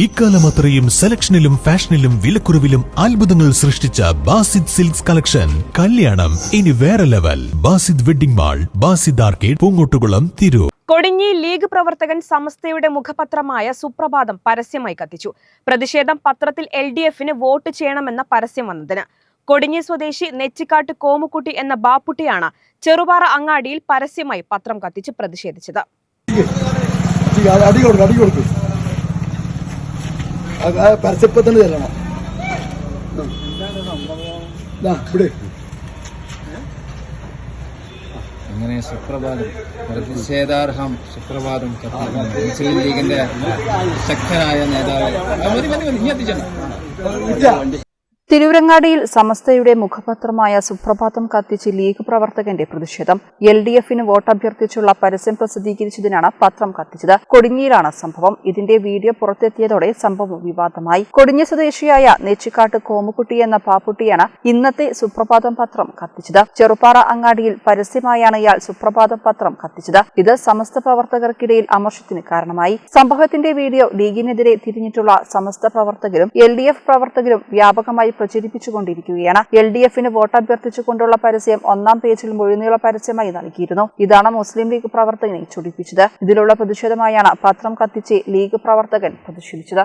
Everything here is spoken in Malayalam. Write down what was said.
ഇക്കാലം അത്രയും സെലക്ഷനിലും ഫാഷനിലും വിലക്കുറവിലും അത്ഭുതങ്ങൾ സൃഷ്ടിച്ച ബാസിദ് സിൽക്സ് കളക്ഷൻ. കല്യാണം ഇനി വേറെ level. Basid wedding mall Basid arcade Poongottukulam Tirur. Kodinhi league പ്രവർത്തകൻ സമസ്തയുടെ മുഖപത്രമായ സുപ്രഭാതം പരസ്യമായി കത്തിച്ചു. പ്രതിഷേധം പത്രത്തിൽ എൽ ഡി എഫിന് വോട്ട് ചെയ്യണമെന്ന പരസ്യം വന്നതിന്. കൊടിഞ്ഞി സ്വദേശി നെച്ചിക്കാട്ട് കോമുക്കുട്ടി എന്ന ബാപ്പുട്ടിയാണ് ചെറുപാറ അങ്ങാടിയിൽ പരസ്യമായി പത്രം കത്തിച്ച് പ്രതിഷേധിച്ചത്. പരസ്യപ്പം തന്നെ ചെല്ലണം ഇവിടെ. അങ്ങനെ സുപ്രഭാതം? പ്രതിഷേധാർഹം സുപ്രഭാതം. മുസ്ലിം ലീഗിന്റെ ശക്തനായ നേതാവ്. ഇനി എത്തിച്ചോ തിരുവരങ്ങാടിയിൽ സമസ്തയുടെ മുഖപത്രമായ സുപ്രഭാതം കത്തിച്ച് ലീഗ് പ്രവർത്തകന്റെ പ്രതിഷേധം. എൽ ഡി എഫിന് വോട്ടഭ്യർത്ഥിച്ചുള്ള പരസ്യം പ്രസിദ്ധീകരിച്ചതിനാണ് പത്രം കത്തിച്ചത്. കൊടിഞ്ഞിയിലാണ് സംഭവം. ഇതിന്റെ വീഡിയോ പുറത്തെത്തിയതോടെ സംഭവം വിവാദമായി. കൊടിഞ്ഞ സ്വദേശിയായ നെച്ചിക്കാട്ട് കോമുകുട്ടി എന്ന പാപ്പുട്ടിയാണ് ഇന്നത്തെ സുപ്രഭാതം പത്രം കത്തിച്ചത്. ചെറുപ്പാറ അങ്ങാടിയിൽ പരസ്യമായാണ് ഇയാൾ സുപ്രഭാതം പത്രം കത്തിച്ചത്. ഇത് സമസ്ത പ്രവർത്തകർക്കിടയിൽ അമർഷത്തിന് കാരണമായി. സംഭവത്തിന്റെ വീഡിയോ ലീഗിനെതിരെ തിരിഞ്ഞിട്ടുള്ള സമസ്ത പ്രവർത്തകരും എൽ പ്രവർത്തകരും വ്യാപകമായി പ്രചരിപ്പിച്ചുകൊണ്ടിരിക്കുകയാണ്. എൽ ഡി എഫിന് വോട്ട് അഭ്യർത്ഥിച്ചുകൊണ്ടുള്ള പരസ്യം ഒന്നാം പേജിൽ മുഴുനീള പരസ്യമായി നൽകിയിരുന്നു. ഇതാണ് മുസ്ലിം ലീഗ് പ്രവർത്തകനെ ചൊടിപ്പിച്ചത്. ഇതിലുള്ള പ്രതിഷേധമായാണ് പത്രം കത്തിച്ച് ലീഗ് പ്രവർത്തകൻ പ്രതിഷേധിച്ചത്.